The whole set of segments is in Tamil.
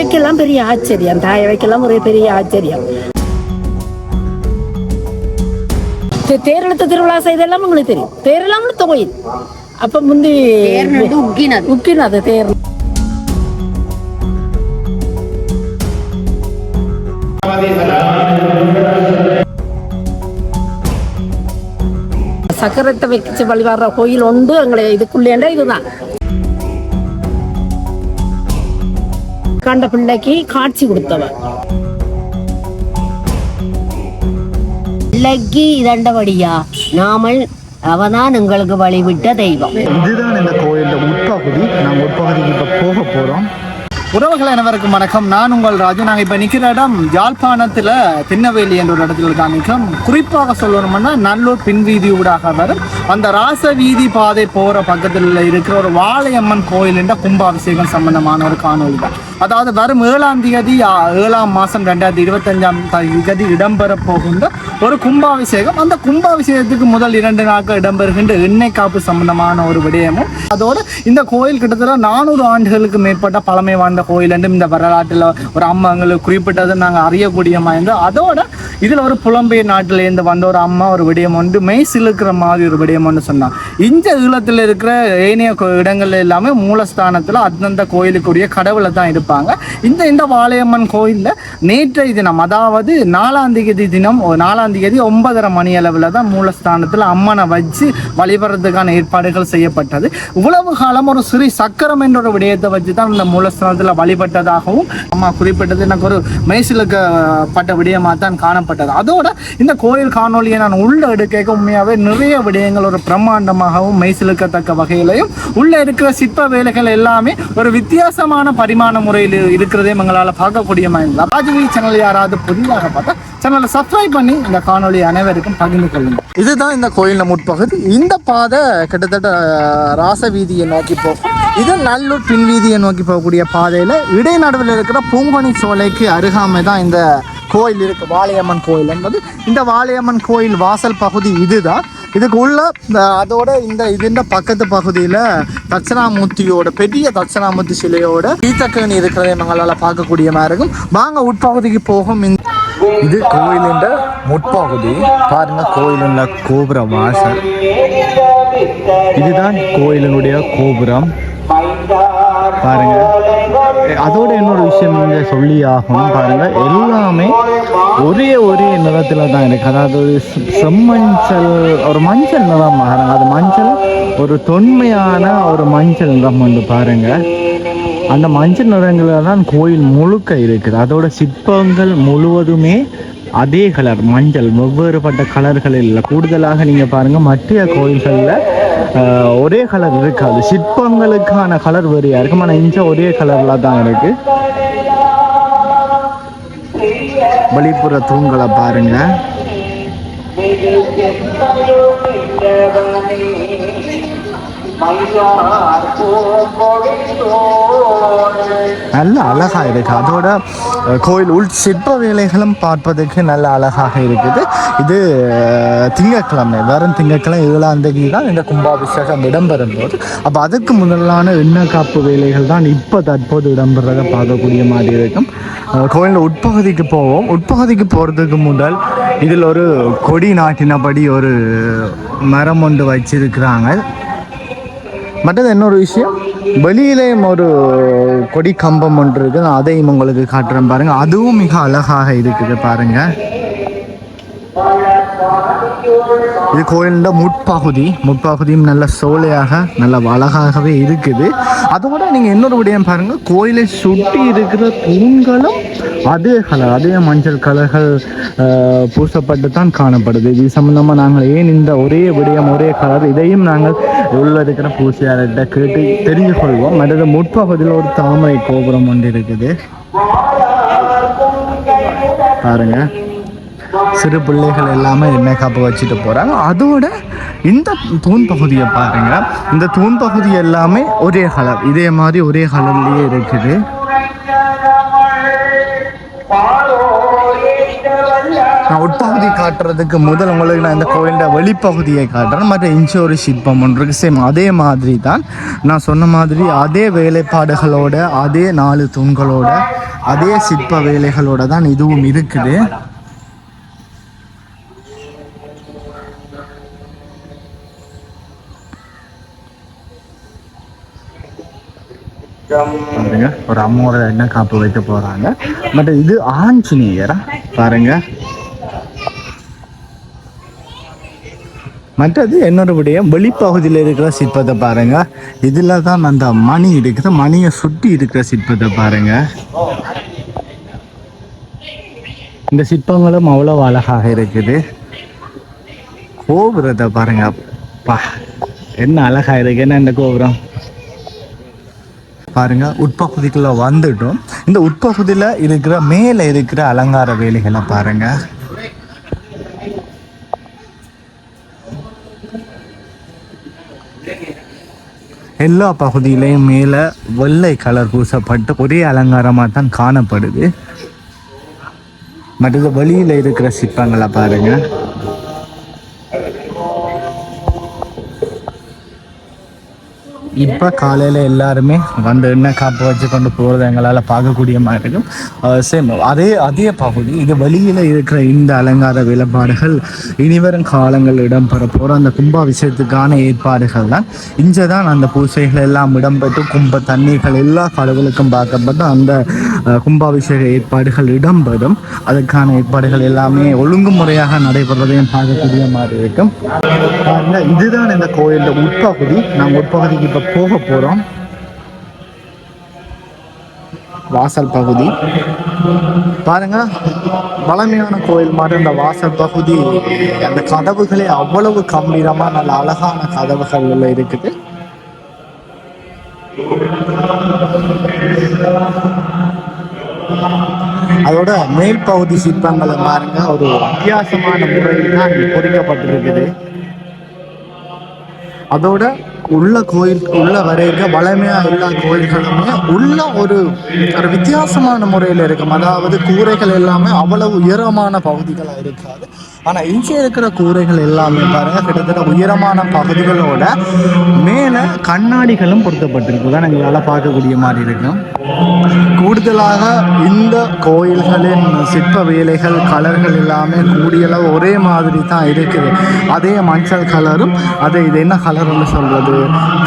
இவைக்கெல்லாம் பெரிய ஆச்சரியம் தாயவைக்கெல்லாம் ஒரு பெரிய ஆச்சரியம் தேரெழுத்த திருவிழா செய்தெல்லாம் உங்களுக்கு தெரியும் தேரெல்லாம் கோயில் அப்ப முந்தி உக்கினது உக்கினது தேர் சக்கரத்தை வச்சு வழிபாடுற கோயில் உண்டு எங்களை இதுக்குள்ளேண்டா இதுதான் கண்ட பிள்ளைக்கு காட்சி கொடுத்தவன் பிள்ளைக்கு இதண்டபடியா நாமல் அவதான் எங்களுக்கு வழிவிட்ட தெய்வம். இதுதான் இந்த கோயிலில் உட்பகுதி. நாங்கள் உட்பகுதிக்கு இப்போ போக போகிறோம் உறவுகள் அனைவருக்கும் வணக்கம். நான் உங்கள் ராஜு. நாங்கள் இப்போ நிற்கிற இடம் யாழ்ப்பாணத்தில் திண்ணவேலி என்ற ஒரு இடத்துல தான் நிற்கிறோம் குறிப்பாக சொல்லணும்னா நல்லூர் பின்வீதி ஊடாக வரும். அந்த ராச வீதி பாதை போகிற பக்கத்தில் இருக்கிற ஒரு வாழையம்மன் கோயில் என்ற கும்பாபிஷேகம் சம்பந்தமான ஒரு காணொலி தான். அதாவது வரும் ஏழாம் தேதி ஏழாம் மாதம் ரெண்டாயிரத்தி இருபத்தஞ்சாம் தேதி இடம்பெற போகின்ற ஒரு கும்பாபிஷேகம். அந்த கும்பாபிஷேகத்துக்கு முதல் இரண்டு நாட்கள் இடம்பெறுகின்ற எண்ணெய் காப்பு சம்பந்தமான ஒரு விடயமும். அதோடு இந்த கோயில் கிட்டத்தட்ட நானூறு ஆண்டுகளுக்கு மேற்பட்ட பழமை வாய்ந்த இந்த என்றும் இந்த வரலாற்றில் ஒரு அம்மா எங்களுக்கு குறிப்பிட்டது நாங்கள் அறியக்கூடியமா மாதிரி அதோட இதில் ஒரு புலம்பெயர் நாட்டிலேருந்து வந்த ஒரு அம்மா ஒரு விடயம் ஒன்று மெய் சிலுக்கிற மாதிரி ஒரு விடயம் ஒன்று சொன்னான். இந்த ஈழத்தில் இருக்கிற ஏனைய இடங்கள் எல்லாமே மூலஸ்தானத்தில் அந்தந்த கோயிலுக்குரிய கடவுளை தான் இருப்பாங்க. இந்த இந்த வாளையம்மன் கோயிலில் நேற்றைய தினம் அதாவது நாலாம் தேதி தினம் நாலாம் தேதி ஒன்பதரை மணி அளவில் தான் மூலஸ்தானத்தில் அம்மனை வச்சு வழிபடுறதுக்கான ஏற்பாடுகள் செய்யப்பட்டது. இவ்வளவு காலம் ஒரு சிறு சக்கரம் என்ற ஒரு விடயத்தை வச்சு தான் இந்த மூலஸ்தானத்தில் வழிபட்டதாகவும் அம்மா குறிப்பிட்டது எனக்கு ஒரு மெய்சிலுக்கப்பட்ட விடயமாக தான் காணப்பட்டது. அதோட இந்த கோயில் காணொலியை நான் உள்ள எடுக்க உண்மையாகவே நிறைய விடயங்கள் ஒரு பிரம்மாண்டமாகவும் மைசிலுக்கத்தக்க வகையிலையும் உள்ளே இருக்கிற சிற்ப வேலைகள் எல்லாமே ஒரு வித்தியாசமான பரிமாண முறையில் இருக்கிறதே எங்களால் பார்க்கக்கூடிய மாதிரி ராஜவி சேனல் யாராவது புதிதாக பார்த்தா சேனலை சப்ஸ்கிரைப் பண்ணி இந்த காணொலி அனைவருக்கும் பகிர்ந்து கொள்ளுங்கள். இதுதான் இந்த கோயிலில் முற்பகுதி. இந்த பாதை கிட்டத்தட்ட ராசவீதியை ராச வீதியை நோக்கி போகும். இது நல்லூர் பின்வீதியை நோக்கி போகக்கூடிய பாதையில் இடைநடுவில் இருக்கிற பூங்கனி சோலைக்கு அருகாமை தான் இந்த கோயில் இருக்கு. வாளையம்மன் கோயில் என்பது. இந்த வாளையம்மன் கோயில் வாசல் பகுதி இதுதான். இதுக்கு உள்ள இந்த அதோட இந்த இதுன்ற பக்கத்து பகுதியில் தட்சணாமூர்த்தியோட பெரிய தட்சணாமூர்த்தி சிலையோட ஈத்தக்கணி இருக்கிறதை நம்மளால் பார்க்கக்கூடிய மாதிரி இருக்கும். வாங்க உட்பகுதிக்கு போகும். இந்த இது கோயிலின் முற்பகுதி. பாருங்க கோயிலுள்ள கோபுர வாசல். இதுதான் கோயிலினுடைய கோபுரம். பாருங்க. அதோட இன்னொரு விஷயம் இங்க சொல்லி ஆகணும் பாருங்க. எல்லாமே ஒரே ஒரே நிறத்துல தான் இருக்கு. அதாவது ஒரு செம்மஞ்சள் ஒரு மஞ்சள் நிறம் பாருங்க. அது மஞ்சள் ஒரு தொன்மையான ஒரு மஞ்சள் நிறம் வந்து பாருங்க. அந்த மஞ்சள் நிறங்களில் தான் கோயில் முழுக்க இருக்குது. அதோட சிற்பங்கள் முழுவதுமே அதே கலர் மஞ்சள். வெவ்வேறுபட்ட கலர்கள் இல்லை கூடுதலாக நீங்கள் பாருங்கள் மற்ற கோயில்களில் ஒரே கலர் இருக்காது. சிற்பங்களுக்கான கலர் வேறையாக இருக்கும் ஆனால் இங்கே ஒரே கலரில் தான் இருக்குது வெளிப்புற தூண்களை பாருங்க. நல்ல அழகாக இருக்குது அதோட கோயில் உள் சிற்ப வேலைகளும் பார்ப்பதற்கு நல்ல அழகாக இருக்குது இது திங்கக்கிழமை வரும் திங்கட்கிழமை ஏழாம் தேதி தான் இந்த கும்பாபிஷேகம் இடம்பெறும் போது அப்போ அதுக்கு முதலான எண்ணெய் காப்பு வேலைகள் தான் இப்போ தற்போது இடம்பெறத பார்க்கக்கூடிய மாதிரி இருக்கும் கோயிலில் உட்பகுதிக்கு போவோம் உட்பகுதிக்கு போகிறதுக்கு முதல் இதில் ஒரு கொடி நாட்டினபடி ஒரு மரம் ஒன்று வச்சிருக்கிறாங்க மற்றது இன்னொரு விஷயம் வெளியிலேயும் ஒரு கொடி கம்பம் ஒன்று இருக்குது. நான் அதையும் உங்களுக்கு காட்டுறேன் பாருங்கள் அதுவும் மிக அழகாக இருக்குது பாருங்கள் இது கோயிலின் முட்பகுதி. முட்பகுதியும் நல்ல சோலையாக நல்ல அழகாகவே இருக்குது. அதோட நீங்கள் இன்னொரு விடயம் பாருங்க. கோயிலை சுற்றி இருக்கிற தூண்களும் அதே கலர் அதே மஞ்சள் கலர்கள் பூசப்பட்டு தான் காணப்படுது. இது சம்பந்தமாக நாங்கள் ஏன் இந்த ஒரே விடயம் ஒரே கலர் இதையும் நாங்கள் உள்ள இருக்கிற பூசியார்கிட்ட கேட்டு தெரிஞ்சு கொள்வோம் மற்றது முட்பகுதியில் ஒரு தாமரை கோபுரம் ஒன்று இருக்குது. பாருங்க. சிறு பிள்ளைகள் எல்லாமே எண்ணெய் வச்சுட்டு போகிறாங்க அதோட இந்த தூண் பகுதியை பாருங்க. இந்த தூண் பகுதி எல்லாமே ஒரே கலர் இதே மாதிரி ஒரே கலர்லேயே இருக்குது. நான் உட்பகுதி காட்டுறதுக்கு முதல் உங்களுக்கு நான் இந்த கோயிலோட வெளிப்பகுதியை காட்டுறேன். மற்ற இஞ்சி ஒரு சிற்பம் ஒன்று இருக்குது சேம் அதே மாதிரி தான். நான் சொன்ன மாதிரி அதே வேலைப்பாடுகளோட அதே நாலு தூண்களோட அதே சிற்ப வேலைகளோட தான் இதுவும் இருக்குது. பாருங்க ஒரு அம்மாவோட என்ன காப்பு வைக்க போறாங்க. பட் இது ஆஞ்சநேயரா? பாருங்க. மற்றது என்னோட வெளிப்பகுதியில் இருக்கிற சிற்பத்தை பாருங்க. இதில் தான் அந்த மணி இருக்குது. மணியை சுட்டி இருக்கிற சிற்பத்தை பாருங்க. இந்த சிற்பங்களும் அவ்வளோ அழகாக இருக்குது. கோபுரத்தை பாருங்க. அப்பா என்ன அழகா இருக்கு. என்ன இந்த கோபுரம்? பாருங்க உட்பகுதிக்குள்ள வந்துட்டோம். இந்த உட்பகுதியில் இருக்கிற மேலே இருக்கிற அலங்கார வேலைகளை பாருங்க. எல்லா பகுதியிலையும் மேலே வெள்ளை கலர் பூசப்பட்டு ஒரே அலங்காரமாக தான் காணப்படுது. மற்றது வெளியில் இருக்கிற சிற்பங்களை பாருங்க. இப்போ காலையில் எல்லாருமே வந்து எண்ணெய் காப்பு வச்சு கொண்டு போகிறது எங்களால் பார்க்கக்கூடிய மாதிரி இருக்கும். சேம் அதே அதே பகுதி இது வெளியில் இருக்கிற இந்த அலங்கார வேலைப்பாடுகள் இனிவரும் காலங்கள் இடம்பெற போகிற அந்த கும்பாபிஷேகத்துக்கான ஏற்பாடுகள் தான். இங்கே தான் அந்த பூசைகள் எல்லாம் இடம்பெற்று கும்ப தண்ணீர்கள் எல்லா கடவுளுக்கும் பார்க்கப்பட்டு அந்த கும்பாபிஷேக ஏற்பாடுகள் இடம்பெறும். அதுக்கான ஏற்பாடுகள் எல்லாமே ஒழுங்குமுறையாக நடைபெறுவதையும் பார்க்கக்கூடிய மாதிரி இருக்கும். இதுதான் இந்த கோயிலோட உட்பகுதி. நாங்கள் உட்பகுதிக்கு இப்போ போக போகிறோம் வாசல் பகுதி. பாருங்க பழமையான கோயில் மாதிரி இந்த வாசல் பகுதி. அந்த கதவுகளே அவ்வளவு கம்பீரமா நல்ல அழகான கதவுகள் இருக்குது. அதோட மேல் பகுதி சிற்பங்களை பாருங்க. ஒரு வித்தியாசமான முறையில் தான் பொறிக்கப்பட்டிருக்குது. அதோட உள்ள கோயில் உள்ள வரைக்கும் வளமையா எல்லா கோயில்களுமே உள்ள ஒரு ஒரு வித்தியாசமான முறையில் இருக்கும். அதாவது கூரைகள் எல்லாமே அவ்வளவு உயரமான பகுதிகளாக இருக்காது. ஆனா இங்கே இருக்கிற கூரைகள் எல்லாமே பாருங்க கிட்டத்தட்ட உயரமான பகுதிகளோட மேல கண்ணாடிகளும் பொருத்தப்பட்டிருக்கு தான் எங்களால் பார்க்கக்கூடிய மாதிரி இருக்கும் கூடுதலாக இந்த கோயில்களின் சிற்ப வேலைகள் கலர்கள் எல்லாமே கூடியளவு ஒரே மாதிரி தான் இருக்குது. அதே மஞ்சள் கலரும் அதே இது என்ன கலர்னு சொல்றது?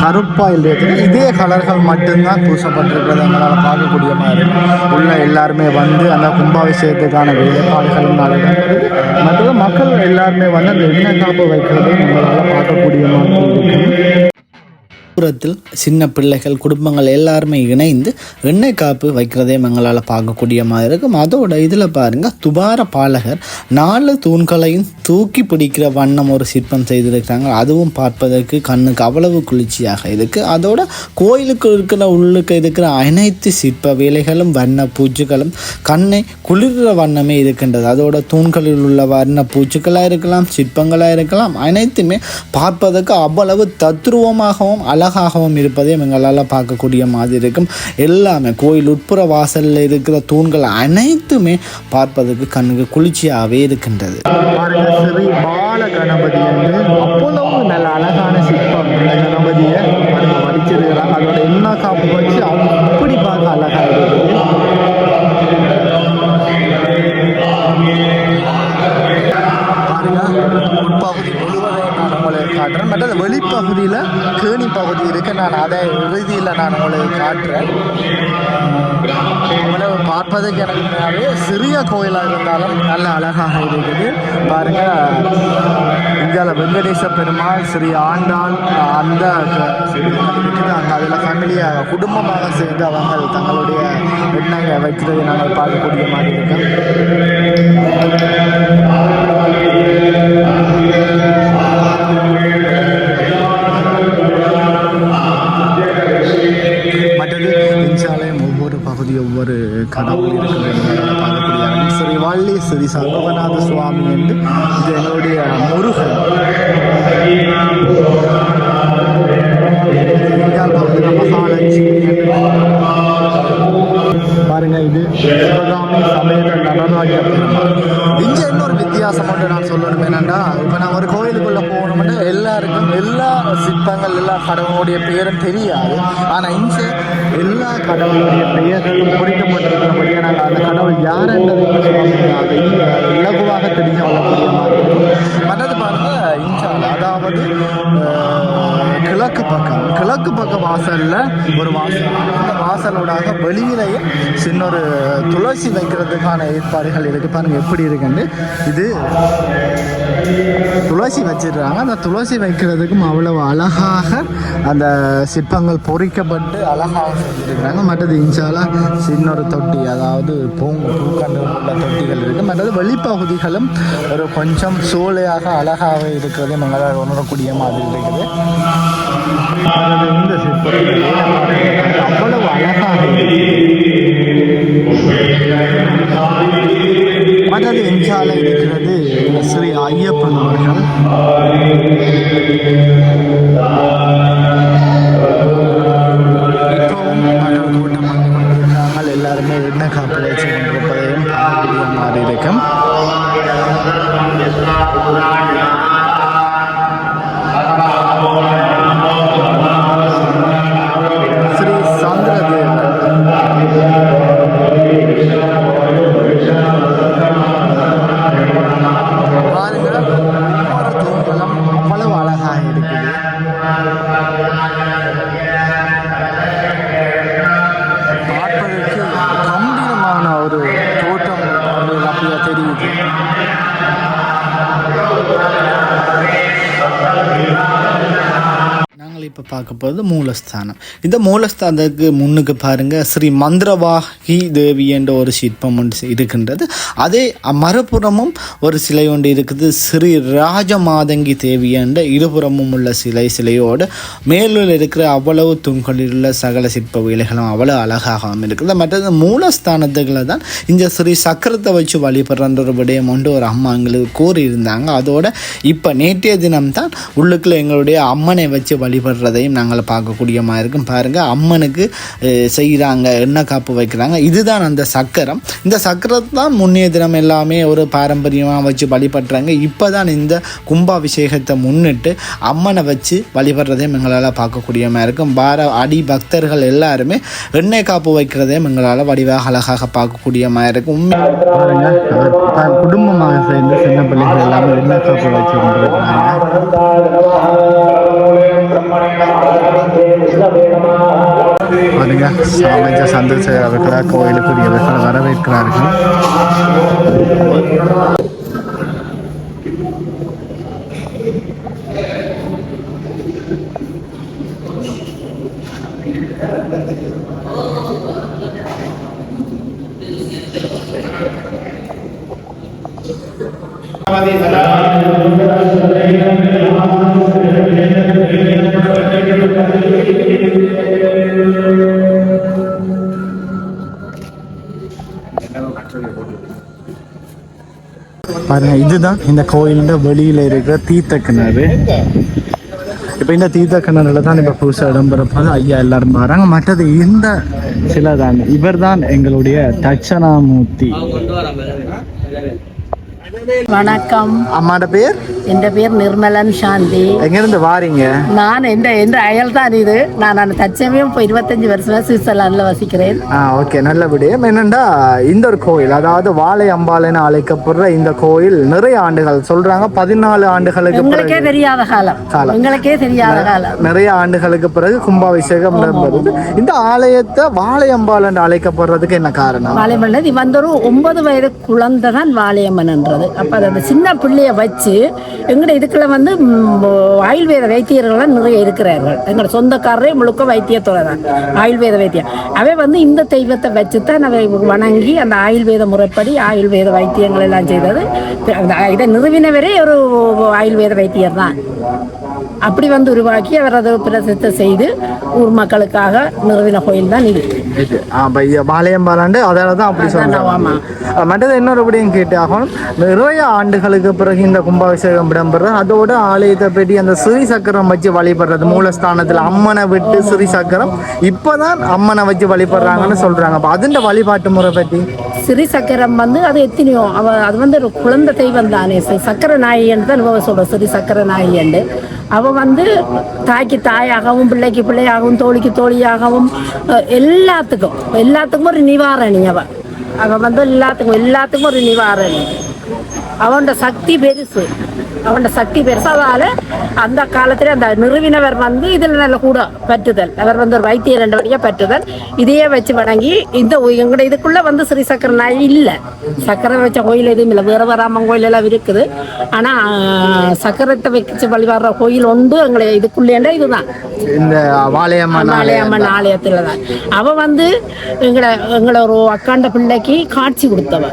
கருப்பா இல்லையா இதே கலர்கள் மட்டும்தான் பூசப்பட்டிருக்கிறது எங்களால் பார்க்கக்கூடிய மாதிரி இருக்கும். உள்ள எல்லாருமே வந்து அந்த கும்பாபிஷேகத்துக்கான வேலைப்பாடுகளும் நடைபெறுது மற்றும் மக்கள் எல்லாருமே வந்து அந்த எண்ணெய் காப்பு வைக்கிறதை நம்மளால் பார்க்கக்கூடிய மாதிரி இருக்கும் புறத்தில் சின்ன பிள்ளைகள் குடும்பங்கள் எல்லாருமே இணைந்து எண்ணெய் காப்பு வைக்கிறதே எங்களால் பார்க்கக்கூடிய மாதிரி இருக்கும். அதோட இதில் பாருங்கள் துபார பாலகர் நாலு தூண்களையும் தூக்கி பிடிக்கிற வண்ணம் ஒரு சிற்பம் செய்திருக்கிறாங்க. அதுவும் பார்ப்பதற்கு கண்ணுக்கு அவ்வளவு குளிர்ச்சியாக இருக்குது அதோட கோயிலுக்கு இருக்கிற உள்ளுக்கு இருக்கிற அனைத்து சிற்ப வேலைகளும் வண்ண பூச்சிகளும் கண்ணை குளிர்கிற வண்ணமே இருக்கின்றது. அதோட தூண்களில் உள்ள வண்ண பூச்சிகளாக இருக்கலாம் சிற்பங்களாக இருக்கலாம் அனைத்துமே பார்ப்பதற்கு அவ்வளவு தத்ரூபமாகவும் அழகாகவும் இருப்பதையும் எங்களால் பார்க்கக்கூடிய மாதிரி இருக்கும். எல்லாமே கோயில் உட்புற வாசலில் இருக்கிற தூண்கள் அனைத்துமே பார்ப்பதற்கு கண்ணுக்கு குளிர்ச்சியாகவே இருக்கின்றது. உங்களுக்கு அந்த வெளிப்பகுதியில் கேணி பகுதி இருக்கு. நான் அதை இறுதியில் நான் உங்களுக்கு காட்டுறேன். இவ்வளவு பார்ப்பதற்கு எனக்கு சிறிய கோயிலாக இருந்தாலும் நல்ல அழகாக இருக்குது. பாருங்க. இந்தியாவில் வெங்கடேச பெருமாள் ஸ்ரீ ஆண்டாள் அந்த க- இருக்குது அதில் ஃபேமிலியாக குடும்பமாக சேர்ந்து அவங்க தங்களுடைய எண்ணங்களை வைக்கிறதை நாங்கள் பார்க்கக்கூடிய மாதிரி இருக்கோம் ஒவ்வொரு கடவுள் இருக்கிறது பார்க்கக்கூடிய இடம். ஸ்ரீ வள்ளி ஸ்ரீ சர்வநாத சுவாமி என்று இது என்னுடைய முருகன் இந்தியாவில் பகுதியில் என்று இது? சிவகாமி சமேத நடராஜ இங்க இன்னொரு வித்தியாசம் மட்டும் நான் சொல்லணும் என்னன்னா இப்போ நான் ஒரு கோயிலுக்குள்ள போகணும்னா எல்லாருக்கும் எல்லா சிற்பங்கள் எல்லா கடவுளுடைய பெயரும் தெரியாது. ஆனால் இங்கே எல்லா கடவுளுடைய பெயர்களும் குறிக்கப்பட்டிருக்கிறபடியே நாங்கள் அந்த கடவுள் யார் என்றதை இலகுவாக தெரிஞ்சு கொள்ளக்கூடிய மாதிரி மனது மற்றது பாருங்க அதாவது கிழக்கு பக்கம் கிழக்கு பக்க வாசலில் ஒரு வாசல் அந்த வாசலோடாக வெளியிலேயே சின்ன ஒரு துளசி வைக்கிறதுக்கான ஏற்பாடுகள் இருக்கு பாருங்க எப்படி இருக்குன்னு. இது துளசி வச்சிடுறாங்க அந்த துளசி வைக்கிறதுக்கும் அவ்வளவு அழகாக அந்த சிற்பங்கள் பொறிக்கப்பட்டு அழகாக இருக்கிறாங்க மற்றது இன்ஷாலா சின்ன ஒரு தொட்டி அதாவது பூங்கு பூக்கண்டு உள்ள தொட்டிகள் இருக்குது மற்றது வெளிப்பகுதிகளும் ஒரு கொஞ்சம் சூளையாக அழகாக இருக்கிறது. நம்மளால் உணரக்கூடிய மாதிரி இருக்குது. இந்த சிற்பங்கள் அவ்வளவு அழகாக மற்றது இன்ஷால இருக்கிறது ஸ்ரீ ஐயப்பன் அவர்கள் இப்பவும் மக்கள் கூட்டம் வந்து கொண்டிருக்கிறார்கள் எல்லாருமே எண்ணெய் காப்பு வச்சு கொண்டிருப்பதையும் பார்க்கக்கூடிய மாதிரி இருக்கும் ஸ்ரீ பார்க்க போகிறது மூலஸ்தானம். இந்த மூலஸ்தானத்துக்கு முன்னுக்கு பாருங்கள் ஸ்ரீ மந்திரவாகி தேவி என்ற ஒரு சிற்பம் ஒன்று இருக்கின்றது. அதே மறுபுறமும் ஒரு சிலை ஒன்று இருக்குது ஸ்ரீ ராஜமாதங்கி தேவி என்ற இருபுறமும் உள்ள சிலை சிலையோடு மேலில் இருக்கிற அவ்வளவு தூண்களில் உள்ள சகல சிற்ப வேலைகளும் அவ்வளோ அழகாகவும் இருக்குது. மற்றது மூலஸ்தானத்துக்குள்ள தான் இந்த ஸ்ரீ சக்கரத்தை வச்சு வழிபடுற ஒரு விடயம் ஒன்று ஒரு அம்மா எங்களுக்கு கூறியிருந்தாங்க. அதோட இப்போ நேற்றைய தினம்தான் உள்ளுக்குள்ள எங்களுடைய அம்மனை வச்சு வழிபடுறதை அதையும் நாங்கள் பார்க்கக்கூடிய மாதிரி இருக்கும். பாருங்கள் அம்மனுக்கு செய்கிறாங்க எண்ணெய் காப்பு வைக்கிறாங்க இதுதான் அந்த சக்கரம். இந்த சக்கரத்தை தான் முன்னே தினம் எல்லாமே ஒரு பாரம்பரியமாக வச்சு வழிபடுறாங்க. இப்போ தான் இந்த கும்பாபிஷேகத்தை முன்னிட்டு அம்மனை வச்சு வழிபடுறதையும் எங்களால் பார்க்கக்கூடிய மாதிரி இருக்கும். பார அடி பக்தர்கள் எல்லாருமே எண்ணெய் காப்பு வைக்கிறதையும் எங்களால் வடிவாக அழகாக பார்க்கக்கூடிய மாதிரி இருக்கும். உண்மை குடும்பமாக சேர்ந்து சின்ன பிள்ளைகள் எல்லாமே எண்ணெய் காப்பு வச்சு கொண்டிருக்கிறாங்க பாருங்க அமைச்சர் சந்திரசேகர் அவர்களாக கோயிலுக்குரியவர்கள் வரவேற்கிறார்கள் Gracias. பாருங்க இதுதான் இந்த கோயிலோட வெளியில இருக்கிற தீர்த்த கிணறு. இப்போ இந்த தீர்த்த கிணறுல தான் இப்போ புதுசாக இடம்பெறப்போது ஐயா எல்லாரும் வராங்க. மற்றது இந்த சிலை தான் இவர் தான் எங்களுடைய தட்சணாமூர்த்தி. வணக்கம். அம்மாட பேர்? என் பேர் நிர்மலன் சாந்தி எங்கிருந்து வாரீங்க நான் எந்த எந்த அயல் தான் இது நான் நான் தச்சமயம் இப்போ இருபத்தஞ்சு வருஷமா சுவிட்சர்லாண்டில் வசிக்கிறேன் ஆ ஓகே நல்ல விடயம் என்னண்டா இந்த ஒரு கோயில் அதாவது வாழை அம்பாள் என அழைக்கப்படுற இந்த கோயில் நிறைய ஆண்டுகள் சொல்றாங்க பதினாலு ஆண்டுகளுக்கு எங்களுக்கே பிறகு தெரியாத காலம் காலம். எங்களுக்கே தெரியாத காலம் நிறைய ஆண்டுகளுக்கு பிறகு கும்பாபிஷேகம் இடம்பெறுது இந்த ஆலயத்தை வாழை அம்பாள் என்று அழைக்கப்படுறதுக்கு என்ன காரணம் வாலியம்மன் இது வந்து ஒரு ஒன்பது வயது குழந்தை தான் வாலியம்மன்ன்றது அப்போ அந்த சின்ன பிள்ளைய வச்சு எங்களோட இதுக்குள்ள வந்து ஆயுர்வேத வைத்தியர்கள்லாம் நிறைய இருக்கிறார்கள். எங்களோட சொந்தக்காரரே முழுக்க வைத்தியத்துறை தான் ஆயுர்வேத வைத்தியம். அவை வந்து இந்த தெய்வத்தை வச்சு தான் அவை வணங்கி அந்த ஆயுர்வேத முறைப்படி ஆயுர்வேத வைத்தியங்கள் எல்லாம் செய்தது. அந்த இதை நிறுவினவரே ஒரு ஆயுர்வேத வைத்தியர் தான் அப்படி வந்து உருவாக்கி அவர் அதை பிரசித்த செய்து ஊர் மக்களுக்காக நிறுவின கோயில் தான் இது. இது ஆ பைய பாளையம்பாலாண்டு அதால தான் அப்படி அஹ் மற்றது இன்னொரு விடயம் கேட்டாகும் நிறைய ஆண்டுகளுக்கு பிறகு இந்த கும்பாபிஷேகம் இடம்பெறுறது அதோட ஆலயத்தை பற்றி அந்த சிறி சக்கரம் வச்சு வழிபடுறது மூலஸ்தானத்தில் அம்மனை விட்டு சிறி சக்கரம் இப்போதான் அம்மனை வச்சு வழிபடுறாங்கன்னு சொல்றாங்க. அப்போ அதுண்ட வழிபாட்டு முறை பற்றி சிறி சக்கரம் வந்து அது எத்தனையோ அவ அது வந்து ஒரு குழந்தை தெய்வம் தானே. சக்கர நாயின்னு தான் இவ சொல்ற சிறி சக்கர நாயின்னு அவ வந்து தாய்க்கு தாயாகவும் பிள்ளைக்கு பிள்ளையாகவும் தோழிக்கு தோழியாகவும் அஹ், எல்லாத்துக்கும். எல்லாத்துக்கும் ஒரு நிவாரணி அவ. அவ வந்து எல்லாத்துக்கும் எல்லாத்துக்கும் ஒரு நிவாரணி. அவனோட சக்தி பெருசு. அவனோட சக்தி பெருசு. அதால அந்த காலத்துல அந்த நிறுவினவர் வந்து இதுல நல்ல கூட பற்றுதல். அவர் வந்து ஒரு வைத்தியர் ரெண்டு வழியா பற்றுதல். இதையே வச்சு வணங்கி இந்த எங்கட இதுக்குள்ள வந்து ஸ்ரீ சக்கர நாய் இல்ல. சக்கரை வச்ச கோயில் எதுவும் இல்லை. வேற வராமன் கோயில் எல்லாம் இருக்குது. ஆனா சக்கரத்தை வச்சு வழிபாடுற கோயில் உண்டு. எங்களை இதுக்குள்ளேண்டா இதுதான். இந்த வாளையம்மன் ஆலயம் ஆலயம்மன் ஆலயத்துல தான். அவ வந்து எங்களை எங்களை ஒரு அக்காண்ட பிள்ளைக்கு காட்சி கொடுத்தவ.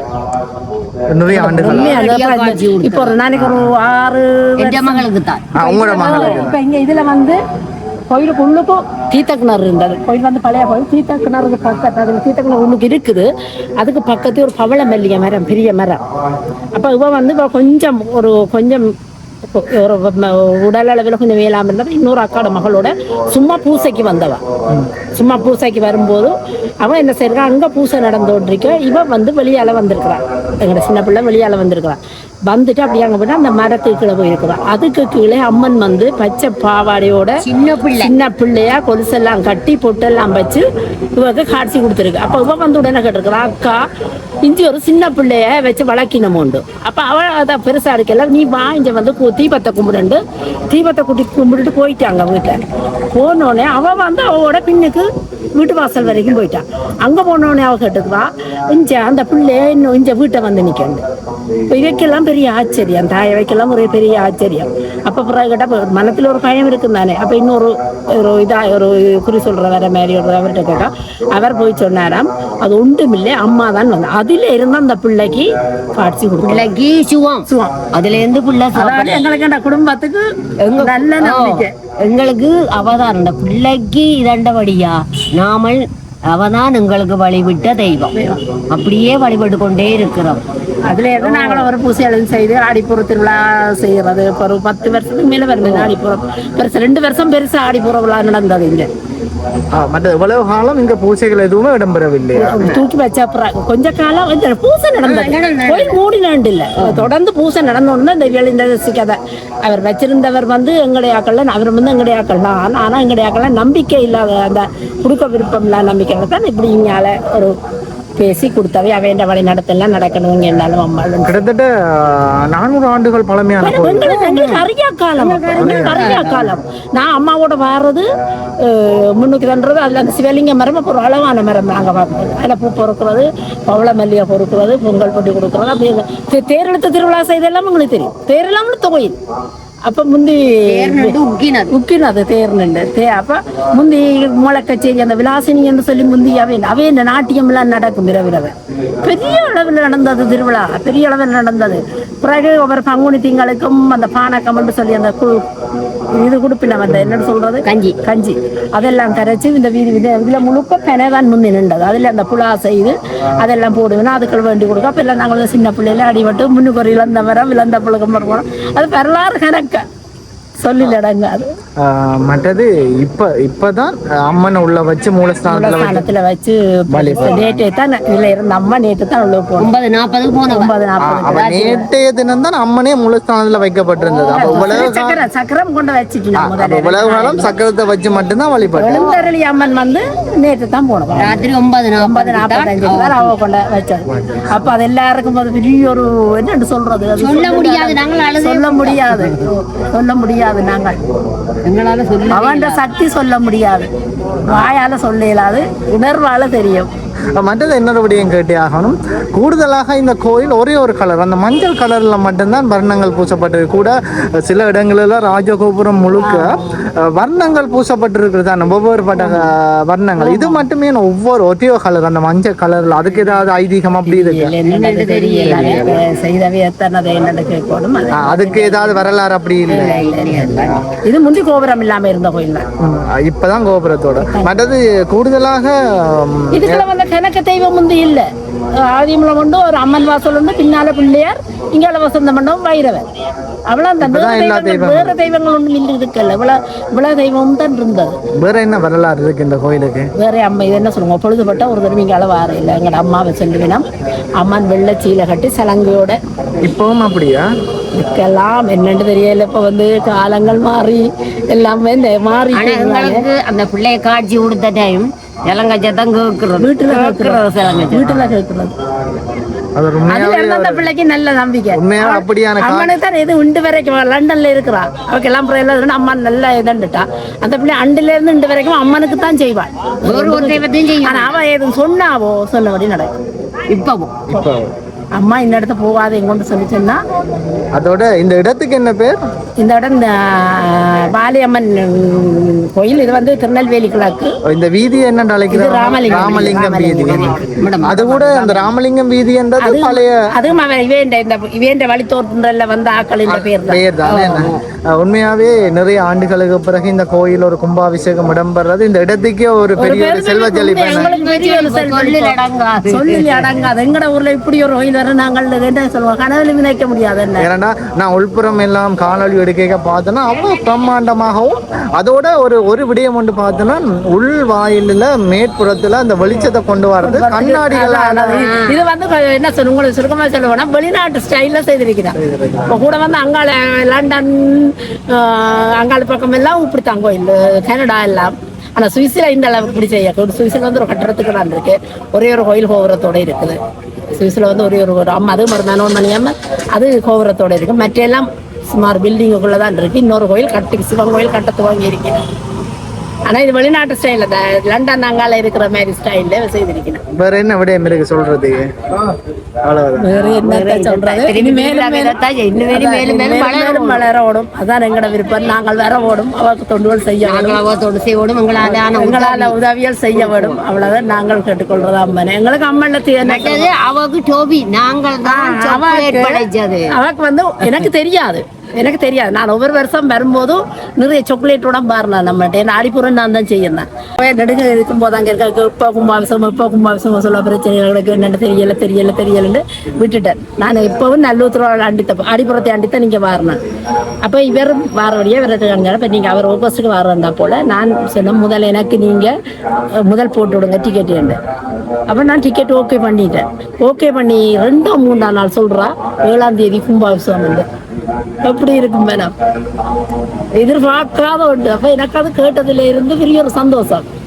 நிறைய ஆண்டுகள் உண்மையா? அந்த நிறைய அப்ப காட்சி இப்போ ஒரு நாளைக்கு ஒரு ஆறு என் மகளுக்கு தான். உங்களோட மகளுக்கு இப்ப இங்க இதுல வந்து கோயிலுக்கு உள்ளுக்கும் தீர்த்தக்கிணறு இருந்தது. கோயில் வந்து பழைய கோயில். தீர்த்தக்கிணறுக்கு பக்கத்து அதுக்கு தீர்த்தக்கிணறு உள்ளுக்கு இருக்குது. அதுக்கு பக்கத்து ஒரு பவள மல்லிகை மரம் பெரிய மரம். அப்ப இவ வந்து கொஞ்சம் ஒரு கொஞ்சம் ஒரு உடல் அளவில் கொஞ்சம் வேளாம இருந்தால் இன்னொரு அக்காட மகளோட சும்மா பூசைக்கு வந்தவ சும்மா பூசைக்கு வரும்போது அவன் என்ன செய்யறான் அங்க பூசை ஒன்றிருக்க இவன் வந்து வெளியால வந்திருக்கிறான் எங்களோட சின்ன பிள்ளை வெளியால வந்திருக்கிறான் வந்துட்டு அப்படியே அங்க போயிட்டு அந்த மரத்துக்கு கீழே போயிருக்கிறான் அதுக்கு கீழே அம்மன் வந்து பச்சை பாவாடையோட சின்ன பிள்ளை. சின்ன பிள்ளையா கொலுசெல்லாம் கட்டி பொட்டெல்லாம் வச்சு இவருக்கு காட்சி கொடுத்துருக்கு. அப்ப இவ வந்து உடனே கேட்டிருக்கிறா அக்கா இஞ்சி ஒரு சின்ன பிள்ளைய வச்சு வளர்க்கினம் உண்டு. அப்ப அவ அதை பெருசா இருக்கல. நீ வா இங்க வந்து தீபத்தை கும்பிடுண்டு. தீபத்தை குட்டி கும்பிட்டுட்டு போயிட்டாங்க வீட்டுல போனோடனே அவ வந்து அவளோட பின்னுக்கு வீட்டு வாசல் வரைக்கும் போயிட்டான் அங்க போனோடனே அவ கேட்டுக்குவா இஞ்ச அந்த பிள்ளைய இன்னும் இஞ்ச வீட்டை வந்து நிக்கண்டு. இப்ப இவைக்கெல்லாம் பெரிய ஆச்சரியம். தாயை வைக்கெல்லாம் ஒரு பெரிய ஆச்சரியம். அப்ப பிறகு கேட்டா இப்ப மனத்துல ஒரு பயம் இருக்கும் தானே அப்ப இன்னொரு ஒரு இதா ஒரு குறி சொல்ற வர மாதிரி ஒரு அவர்கிட்ட கேட்டா அவர் போய் சொன்னாராம் அது ஒன்றுமில்லை அம்மா தான் வந்து. அதுல இருந்து அந்த பிள்ளைக்கு காட்சி பிள்ளைக்கு சுவம். சுவம். அதுல இருந்து பிள்ளை அதாவது எங்களுக்கு அந்த குடும்பத்துக்கு நல்ல நம்பிக்கை. எங்களுக்கு அவதான் இந்த பிள்ளைக்கு இதண்டபடியா நாமல் அவதான் எங்களுக்கு வழிவிட்ட தெய்வம். அப்படியே வழிபட்டு கொண்டே இருக்கிறோம். அதுல இருந்து நாங்களும் ஒரு பூசைகளும் செய்து ஆடிப்புற திருவிழா செய்யறது. இப்ப ஒரு பத்து வருஷத்துக்கு மேல வருது ஆடிப்புறம் பெருசு ரெண்டு வருஷம் பெருசா ஆடிப்புற விழா நடந்தது இங்க. ஆ, மற்ற இவ்வளவு காலம் இங்க பூஜைகள் எதுவுமே இடம்பெறவில்லை தூக்கி வச்ச அப்புறம். கொஞ்ச காலம் இந்த பூசை நடந்தது. கோயில் மூடினாண்டு இல்ல தொடர்ந்து பூசை நடந்தோன்னு இந்த வெளிந்த கதை அவர் வச்சிருந்தவர் வந்து எங்களுடைய ஆக்கள்ல அவர் வந்து எங்களுடைய ஆக்கள். தான் ஆனா எங்களுடைய ஆக்கள்ல நம்பிக்கை இல்லாத அந்த கொடுக்க விருப்பம் இல்லாத நம்பிக்கை தான் இப்படி இங்கால ஒரு பேசி கொடுத்தவை அவைய வழி நடத்தலாம் நடக்கணும் இங்க என்னாலும் அம்மாளும் கிட்டத்தட்ட நானூறு ஆண்டுகள் பழமையான அரியா காலம். அரியா காலம். நான் அம்மாவோட வர்றது அஹ், முன்னுக்கு தண்டுறது அதுல அந்த சிவலிங்க மரம் அப்புறம் அளவான மரம் நாங்க பார்ப்போம் அதில் பூ பொறுக்கிறது பவள மல்லிகை பொறுக்கிறது பொங்கல் பொட்டி கொடுக்கறது அப்படி தேரெழுத்த திருவிழா செய்தெல்லாம் உங்களுக்கு தெரியும். தேரெல்லாம் கோயில் அப்ப முந்தி உக்கினது. உக்கினது தேர்னுண்டு தே அப்ப முந்தி முளைக்கச்சேரி அந்த விலாசினி என்று சொல்லி முந்தி அவை அவை இந்த நாட்டியம் எல்லாம் நடக்கும் இரவிரவு. பெரிய அளவில் நடந்தது திருவிழா பெரிய அளவில் நடந்தது. பிறகு ஒவ்வொரு பங்குனி திங்களுக்கும் அந்த பானக்கம் என்று சொல்லி அந்த கு இது கொடுப்பினம் அந்த என்னன்னு சொல்றது? கஞ்சி. கஞ்சி. அதெல்லாம் கரைச்சு இந்த வீதி இது இதுல முழுக்க பெனதான் முந்தி நின்றது. அதுல அந்த புலா செய்து அதெல்லாம் போடுவேன் அதுக்கு வேண்டி கொடுக்க அப்ப எல்லாம் நாங்கள் சின்ன பிள்ளையில அடிபட்டு முன்னுக்கு ஒரு இழந்த மரம் இழந்த புழுக்கம் போனோம் அது வரலாறு கணக்க. Okay. அடங்காது ஆ, மற்றது இப்ப இப்பதான் அம்மனை உள்ள வச்சு மூலஸ்தானத்துல வச்சு ஸ்தானத்துல வச்சு நேற்று தான் இதுல இருந்த அம்மா நேற்று தான் உள்ள போனோம். ஒன்பது நாற்பதுக்கு ஒன்பது நாற்பது நேற்றைய தினம் தான் அம்மனே மூலஸ்தானத்துல வைக்கப்பட்டிருந்தது. அப்ப இவ்வளவு சக்கரம் சக்கரம் கொண்டு முதல்ல. இவ்வளவு காலம் சக்கரத்தை வச்சு மட்டும்தான் வழிபட்டோம். எழுந்தருளி அம்மன் வந்து நேற்று தான் போனோம். ராத்திரி ஒன்பது ஒன்பது நாற்பது நாற்பத்தஞ்சு அவ கொண்டு வச்சது. அப்ப அது எல்லாருக்கும் அது பெரிய ஒரு என்னன்னு சொல்றது? அது சொல்ல முடியாது நாங்கள் சொல்ல முடியாது. சொல்ல முடியாது. நாங்கள். எங்களால சொல்ல அவன் சக்தி சொல்ல முடியாது. வாயால சொல்ல இயலாது. உணர்வால தெரியும். மற்றது இன்னொரு விடயம் கேட்டே ஆகணும். கூடுதலாக இந்த கோயில் ஒரே ஒரு கலர் அந்த மஞ்சள் கலரில் மட்டும்தான் வர்ணங்கள் பூசப்பட்டிருக்கு. கூட சில இடங்களில் ராஜகோபுரம் முழுக்க வர்ணங்கள் பூசப்பட்டிருக்கிறது தான் ஒவ்வொரு பட்ட அஹ், வர்ணங்கள். இது மட்டுமே ஒவ்வொரு ஒரே கலர் அந்த மஞ்சள் கலரில் அதுக்கு ஏதாவது ஐதீகம் அப்படி இருக்கு. அதுக்கு ஏதாவது வரலாறு அப்படி இல்லை. இது முந்தி கோபுரம் இல்லாம இருந்த கோயில் இப்பதான் கோபுரத்தோட. மற்றது கூடுதலாக இதுக்குள்ள வந்த கணக்க தெய்வம் முந்தி இல்ல. ஆதிமலம் உண்டு ஒரு அம்மன் வாசல் உண்டு பின்னால பிள்ளையார் இங்கால வசந்த மண்டபம் வைரவர். அவ்வளவு அந்த வேற தெய்வங்கள் ஒன்றும் இல்லை இதுக்கல்ல இவ்வளவு இவ்வளவு தெய்வம் தான் இருந்தது. வேற என்ன வரலாறு இருக்கு இந்த கோயிலுக்கு? வேற அம்மா இது என்ன சொல்லுவோம் பொழுதுபட்ட ஒரு தடவை இங்கால வார இல்லை. எங்களோட அம்மாவை செல்வினம் அம்மன் வெள்ளை சீலை கட்டி சலங்கையோட. இப்பவும் அப்படியா? இதுக்கெல்லாம் என்னன்னு தெரியல. இப்ப வந்து காலங்கள் மாறி எல்லாமே இந்த மாறி அந்த பிள்ளைய காட்சி கொடுத்த டைம் இளங்கச்சதான் கேட்கறது வீட்டுல கேட்கறது வீட்டுல கேட்கறது பிள்ளைக்கு நல்ல நம்பிக்கை. அப்படியான கா- அம்மனுக்கு தான் இது உண்டு வரைக்கும். லண்டன்ல இருக்கிறா. அவக்கு எல்லாம் பிறகு அம்மா நல்லா இதண்டுட்டா. அந்த பிள்ளை அண்டுல இருந்து இண்டு வரைக்கும் அம்மனுக்கு தான் செய்வாள் ஒரு ஒரு தெய்வத்தையும் எதுவும் சொன்னாவோ சொன்னபடி நடக்கும். இப்பவும். இப்போ அம்மா இந்த இடத்த போகாத எங்கொண்டு சொல்லிச்சுன்னா அதோட இந்த இடத்துக்கு என்ன பேர்? இந்த இடம் இந்த பாலியம்மன் கோயில். இது வந்து திருநெல்வேலி கிழக்கு. இந்த வீதி என்ன இது அழைக்கிறாங்க ராமலிங்கம் ராமலிங்கம் வீதி. மேடம் அது கூட அந்த ராமலிங்கம் வீதி என்றது பழைய அதுவும் அவன் இவேண்ட இந்த இவேண்ட வழித்தோன்றல்ல வந்த ஆக்களின் பேர் தான். பெயர் தான். உண்மையாவே நிறைய ஆண்டுகளுக்கு பிறகு இந்த கோயில் ஒரு கும்பாபிஷேகம் இடம்பெறது இந்த இடத்துக்கே ஒரு பெரிய ஒரு செல்வ செல்வம் சொல்லில் அடங்காது. சொல்லி அடங்காது. எங்கட ஊர்ல இப்படி ஒரு கோயில் வர நாங்கள் என்ன சொல்லுவோம்? கனவுல நினைக்க முடியாது என்ன? ஏன்னா நான் உள்புறம் எல்லாம் காணொளி எடுக்க பார்த்தேன்னா அவ்வளோ பிரம்மாண்டமாகவும் அதோட ஒரு ஒரு விடயம் ஒன்று பார்த்தோன்னா உள் வாயிலில் மேற்புறத்துல அந்த வெளிச்சத்தை கொண்டு வர்றது கண்ணாடிகளான இது வந்து என்ன சொல்ல உங்களுக்கு சுருக்கமா சொல்லுவோம்னா வெளிநாட்டு ஸ்டைல்ல செய்திருக்கிறான் இப்போ கூட வந்து அங்கால லண்டன் ஆஹ், அங்கால பக்கம் எல்லாம் இப்படித்தான் கோயில் கனடா எல்லாம். ஆனால் சுவிஸில் இந்த அளவுக்கு இப்படி செய்ய சுவிஸில் வந்து ஒரு கட்டுறதுக்கு தான் இருக்கு ஒரே ஒரு கோயில் கோபுரத்தோட இருக்குது. சுவிஸில் வந்து ஒரே ஒரு ஒரு அம்மா அது மருந்தானோன்னு மணியாம அது கோபுரத்தோட இருக்குது மற்ற எல்லாம் சுமார் பில்டிங்குக்குள்ளே தான் இருக்குது இன்னொரு கோயில் கட்டி சிவன் கோயில் கட்ட துவங்கி இருக்கிறேன் ஆனா இது வெளிநாட்டு ஸ்டைல லண்டன் அங்கால இருக்கிற மாதிரி ஸ்டைல்ல செய்திருக்கிறேன் வேற என்ன விடயம் இருக்கு சொல்றதுக்கு? அவ்வளவுதான். வேற என்னத்த சொல்றது? மேலும் அதான் எங்கட விருப்பம். நாங்கள் வர ஓடும் அவருக்கு தொண்டுகள் செய்ய வேணும். செய்வோடும். எங்களால் எங்களால உதவிகள் செய்ய வேணும். அவ்வளவுதான் நாங்கள் கேட்டுக்கொள்றது அம்மன். எங்களுக்கு அம்மன்ல தீ- மற்றது அவக்கு டோபி நாங்கள் தான் அவக்கு வந்து எனக்கு தெரியாது. எனக்கு தெரியாது. நான் ஒவ்வொரு வருஷம் வரும்போதும் நிறைய சாக்லேட்டோட பாருனேன் நம்மகிட்ட ஏன்னா அடிப்புறம் நான் தான் செய்யணும் நெடுங்க இருக்கும்போது அங்கே இருக்க இப்போ கும்பாபிஷம் இப்போ கும்பாபிஷம் சொல்ல பிரச்சனைகளுக்கு என்னென்னு தெரியல தெரியல தெரியலன்னு விட்டுட்டேன். நான் இப்போவும் நல்லூத்தரோட அண்டித்த அடிப்புறத்தை அண்டித்தான் நீங்கள் வாரினேன் அப்போ இவர் வார வழியாக விரட்டு காணிச்சாரு இப்போ நீங்கள் அவர் ஓபோஸ்ட்டுக்கு வார இருந்தால் போல் நான் சொன்ன முதல் எனக்கு நீங்கள் முதல் போட்டு விடுங்க டிக்கெட் என்று. அப்போ நான் டிக்கெட் ஓகே பண்ணிட்டேன். ஓகே பண்ணி ரெண்டோ மூன்றாம் நாள் சொல்கிறா ஏழாம் தேதி கும்பாபிஷம் வந்து எப்படி இருக்கும் மேடம். எதிர்பார்க்காத ஒன்று. அப்ப எனக்கு அது கேட்டதுல இருந்து பெரிய ஒரு சந்தோஷம்.